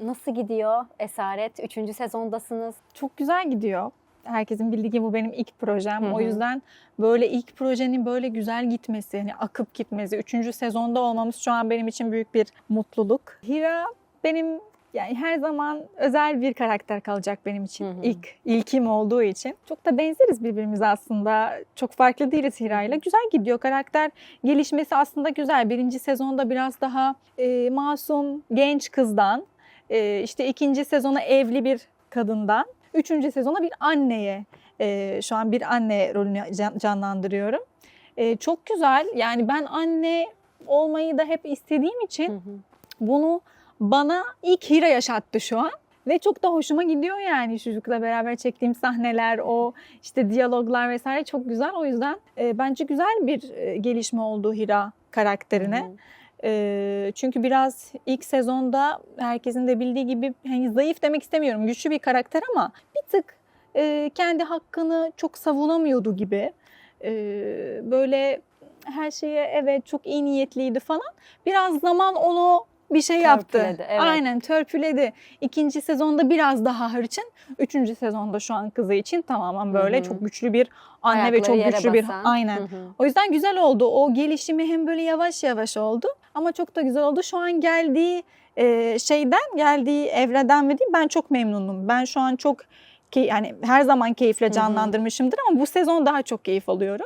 Nasıl gidiyor Esaret? Üçüncü sezondasınız. Çok güzel gidiyor. Herkesin bildiği gibi bu benim ilk projem. Hı hı. O yüzden böyle ilk projenin böyle güzel gitmesi, hani akıp gitmesi, üçüncü sezonda olmamız şu an benim için büyük bir mutluluk. Hira benim yani her zaman özel bir karakter kalacak benim için. Hı hı. İlk, ilkim olduğu için. Çok da benzeriz birbirimize aslında. Çok farklı değiliz Hira'yla. Güzel gidiyor. Karakter gelişmesi aslında güzel. Birinci sezonda biraz daha e, masum, genç kızdan, e, işte ikinci sezona evli bir kadından, üçüncü sezona bir anneye, e, şu an bir anne rolünü can- canlandırıyorum. E, çok güzel. Yani ben anne olmayı da hep istediğim için Hı hı. bunu bana ilk Hira yaşattı şu an. Ve çok da hoşuma gidiyor yani çocukla beraber çektiğim sahneler, o işte diyaloglar vesaire çok güzel. O yüzden e, bence güzel bir e, gelişme oldu Hira karakterine. Hı hı. E, çünkü biraz ilk sezonda herkesin de bildiği gibi hani zayıf demek istemiyorum, güçlü bir karakter ama bir tık e, kendi hakkını çok savunamıyordu gibi. E, böyle her şeye evet çok iyi niyetliydi falan. Biraz zaman onu bir şey yaptı. Törpüledi, evet. Aynen törpüledi. İkinci sezonda biraz daha hırçın. Üçüncü sezonda şu an kızı için tamamen böyle Hı hı. çok güçlü bir anne ve Ayakları çok yere güçlü bir basan. aynen. Hı hı. O yüzden güzel oldu. O gelişimi hem böyle yavaş yavaş oldu ama çok da güzel oldu. Şu an geldiği e, şeyden, geldiği evreden ve değil ben çok memnunum. Ben şu an çok yani her zaman keyifle canlandırmışımdır ama bu sezon daha çok keyif alıyorum.